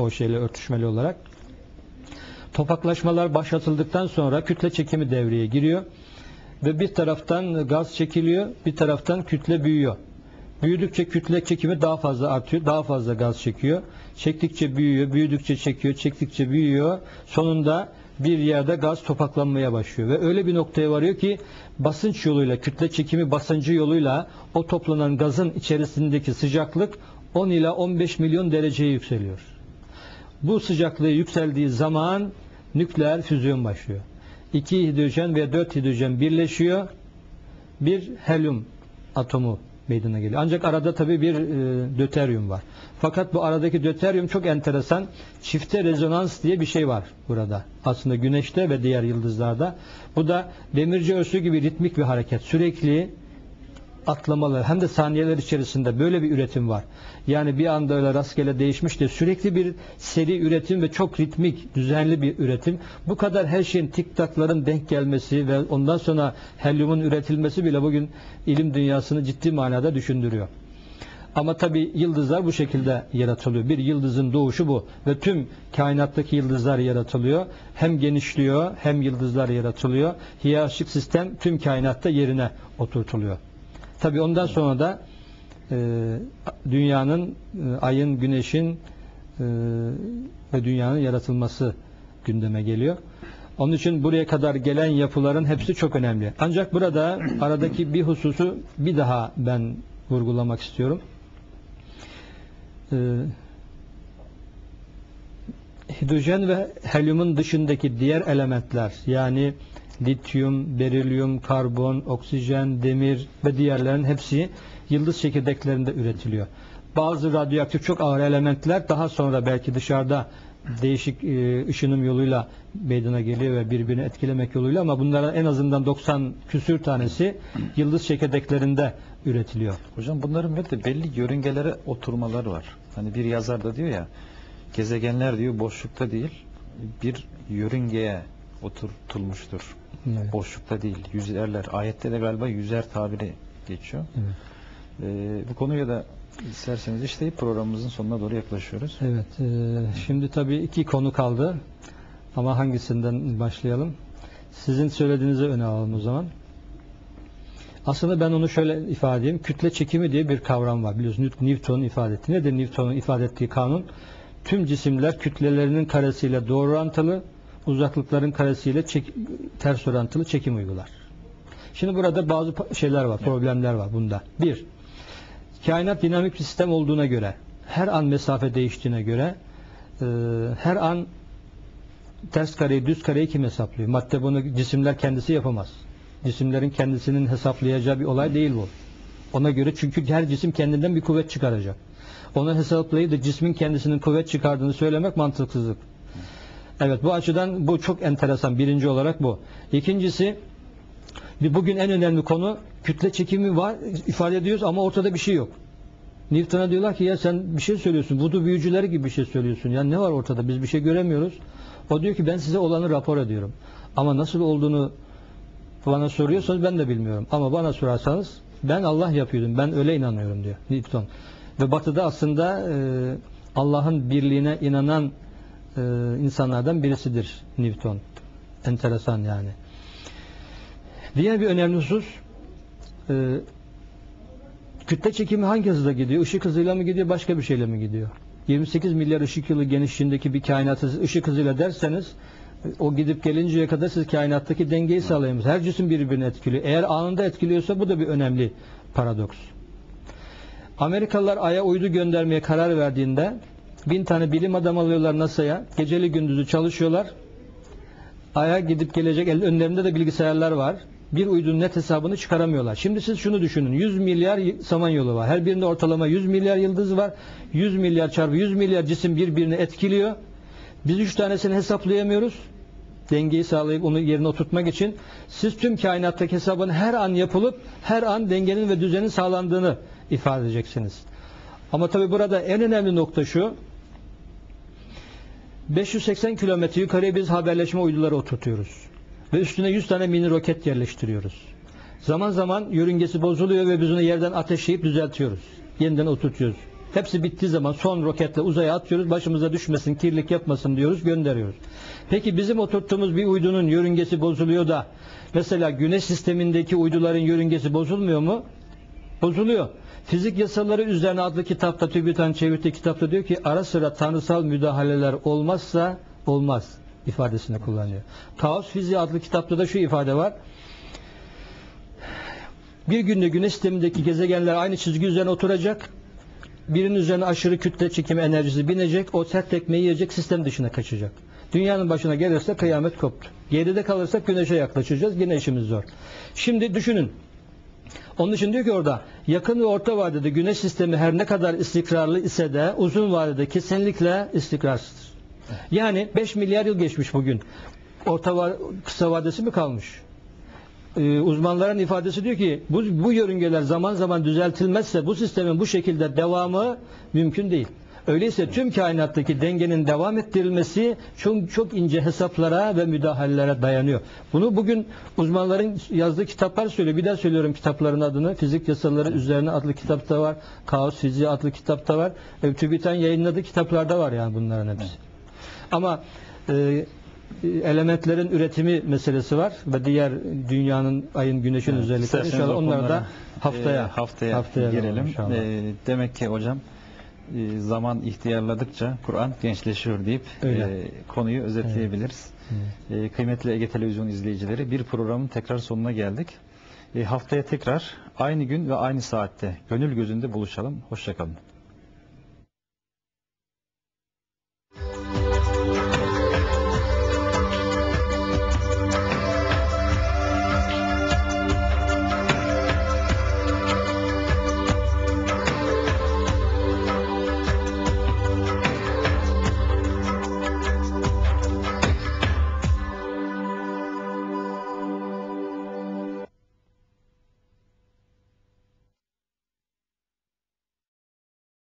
o şeyle örtüşmeli olarak. Topaklaşmalar başlatıldıktan sonra kütle çekimi devreye giriyor ve bir taraftan gaz çekiliyor, bir taraftan kütle büyüyor. Büyüdükçe kütle çekimi daha fazla artıyor, daha fazla gaz çekiyor. Çektikçe büyüyor, büyüdükçe çekiyor, çektikçe büyüyor. Sonunda bir yerde gaz topaklanmaya başlıyor ve öyle bir noktaya varıyor ki basınç yoluyla, kütle çekimi basıncı yoluyla o toplanan gazın içerisindeki sıcaklık 10 ila 15 milyon dereceye yükseliyor. Bu sıcaklığı yükseldiği zaman nükleer füzyon başlıyor. 2 hidrojen ve 4 hidrojen birleşiyor. Bir helyum atomu meydana geliyor. Ancak arada tabii bir e, döteryum var. Fakat bu aradaki döteryum çok enteresan. Çifte rezonans diye bir şey var burada. Aslında güneşte ve diğer yıldızlarda. Bu da demirci örsü gibi ritmik bir hareket. Sürekli atlamalar hem de saniyeler içerisinde böyle bir üretim var. Yani bir anda öyle rastgele değişmiş de sürekli bir seri üretim ve çok ritmik, düzenli bir üretim. Bu kadar her şeyin tiktakların denk gelmesi ve ondan sonra helyumun üretilmesi bile bugün ilim dünyasını ciddi manada düşündürüyor. Ama tabi yıldızlar bu şekilde yaratılıyor. Bir yıldızın doğuşu bu ve tüm kainattaki yıldızlar yaratılıyor. Hem genişliyor hem yıldızlar yaratılıyor. Hiyerarşik sistem tüm kainatta yerine oturtuluyor. Tabi ondan sonra da e, dünyanın, e, ayın, güneşin e, ve dünyanın yaratılması gündeme geliyor. Onun için buraya kadar gelen yapıların hepsi çok önemli. Ancak burada aradaki bir hususu bir daha ben vurgulamak istiyorum. Ee, hidrojen ve helyumun dışındaki diğer elementler yani lityum, berilyum, karbon, oksijen, demir ve diğerlerin hepsi yıldız çekirdeklerinde üretiliyor. Bazı radyoaktif çok ağır elementler daha sonra belki dışarıda değişik e, ışınım yoluyla meydana geliyor ve birbirini etkilemek yoluyla ama bunların en azından 90 küsür tanesi yıldız çekirdeklerinde üretiliyor. Hocam bunların bir belli yörüngelere oturmaları var. Hani bir yazar da diyor ya gezegenler diyor boşlukta değil bir yörüngeye oturtulmuştur. Evet. Boşlukta değil. Yüzerler. Ayette de galiba yüzer tabiri geçiyor. Evet. Ee, bu konuya da isterseniz işleyip programımızın sonuna doğru yaklaşıyoruz. Evet. e, şimdi tabii iki konu kaldı. Ama hangisinden başlayalım? Sizin söylediğinizi öne alalım o zaman. Aslında ben onu şöyle ifade edeyim. Kütle çekimi diye bir kavram var. Biliyorsunuz Newton'un ifade ettiği. Nedir Newton'un ifade ettiği kanun? Tüm cisimler kütlelerinin karesiyle doğru orantılı, uzaklıkların karesiyle çek- ters orantılı çekim uygular. Şimdi burada bazı şeyler var, problemler var bunda. Bir, kainat dinamik bir sistem olduğuna göre, her an mesafe değiştiğine göre, e, her an ters kareyi, düz kareyi kim hesaplıyor? Madde bunu cisimler kendisi yapamaz. Cisimlerin kendisinin hesaplayacağı bir olay değil bu. Ona göre çünkü her cisim kendinden bir kuvvet çıkaracak. Onu hesaplayıp da cismin kendisinin kuvvet çıkardığını söylemek mantıksızlık. Evet bu açıdan bu çok enteresan. Birinci olarak bu. İkincisi bugün en önemli konu kütle çekimi var ifade ediyoruz ama ortada bir şey yok. Newton'a diyorlar ki ya sen bir şey söylüyorsun. Vudu büyücüleri gibi bir şey söylüyorsun. Ya ne var ortada? Biz bir şey göremiyoruz. O diyor ki ben size olanı rapor ediyorum. Ama nasıl olduğunu bana soruyorsanız ben de bilmiyorum. Ama bana sorarsanız ben Allah yapıyordum. Ben öyle inanıyorum diyor Newton. Ve batıda aslında e, Allah'ın birliğine inanan e, insanlardan birisidir Newton. Enteresan yani. Diğer bir önemli husus e, kütle çekimi hangi hızla gidiyor? Işık hızıyla mı gidiyor? Başka bir şeyle mi gidiyor? 28 milyar ışık yılı genişliğindeki bir kainatı ışık hızıyla derseniz o gidip gelinceye kadar siz kainattaki dengeyi sağlayamıyorsunuz. Her cisim birbirini etkiliyor. Eğer anında etkiliyorsa bu da bir önemli paradoks. Amerikalılar Ay'a uydu göndermeye karar verdiğinde bin tane bilim adamı alıyorlar NASA'ya. Geceli gündüzü çalışıyorlar. Ay'a gidip gelecek el- önlerinde de bilgisayarlar var. Bir uydunun net hesabını çıkaramıyorlar. Şimdi siz şunu düşünün. 100 milyar samanyolu var. Her birinde ortalama 100 milyar yıldız var. 100 milyar çarpı 100 milyar cisim birbirini etkiliyor. Biz 3 tanesini hesaplayamıyoruz. Dengeyi sağlayıp onu yerine oturtmak için siz tüm kainattaki hesabın her an yapılıp her an dengenin ve düzenin sağlandığını ifade edeceksiniz. Ama tabi burada en önemli nokta şu. 580 kilometre yukarıya biz haberleşme uyduları oturtuyoruz. Ve üstüne 100 tane mini roket yerleştiriyoruz. Zaman zaman yörüngesi bozuluyor ve biz onu yerden ateşleyip düzeltiyoruz. Yeniden oturtuyoruz. Hepsi bittiği zaman son roketle uzaya atıyoruz. Başımıza düşmesin, kirlilik yapmasın diyoruz, gönderiyoruz. Peki bizim oturttuğumuz bir uydunun yörüngesi bozuluyor da mesela güneş sistemindeki uyduların yörüngesi bozulmuyor mu? Bozuluyor. Fizik yasaları üzerine adlı kitapta TÜBİTAK'ın çevirdiği kitapta diyor ki ara sıra tanrısal müdahaleler olmazsa olmaz ifadesini kullanıyor. Kaos fiziği adlı kitapta da şu ifade var. Bir günde güneş sistemindeki gezegenler aynı çizgi üzerine oturacak. Birinin üzerine aşırı kütle çekimi enerjisi binecek. O sert tekmeyi yiyecek sistem dışına kaçacak. Dünyanın başına gelirse kıyamet koptu. Geride kalırsak güneşe yaklaşacağız. Yine işimiz zor. Şimdi düşünün. Onun için diyor ki orada yakın ve orta vadede güneş sistemi her ne kadar istikrarlı ise de uzun vadede kesinlikle istikrarsızdır. Yani 5 milyar yıl geçmiş bugün. Orta va- kısa vadesi mi kalmış? Ee, uzmanların ifadesi diyor ki bu, bu yörüngeler zaman zaman düzeltilmezse bu sistemin bu şekilde devamı mümkün değil. Öyleyse tüm kainattaki dengenin devam ettirilmesi çok çok ince hesaplara ve müdahalelere dayanıyor. Bunu bugün uzmanların yazdığı kitaplar söylüyor. Bir daha söylüyorum kitapların adını. Fizik yasaları üzerine adlı kitapta var. Kaos fiziği adlı kitapta var. E, TÜBİTAK'ın yayınladığı kitaplarda var yani bunların hepsi. Ama e, elementlerin üretimi meselesi var ve diğer dünyanın, ayın, güneşin Evet, özellikleri inşallah o onlar da haftaya e, haftaya, haftaya girelim. E, demek ki hocam e, zaman ihtiyarladıkça Kur'an gençleşiyor deyip Öyle. e, konuyu özetleyebiliriz. E, kıymetli Ege Televizyon izleyicileri bir programın tekrar sonuna geldik. E, haftaya tekrar aynı gün ve aynı saatte gönül gözünde buluşalım. Hoşçakalın.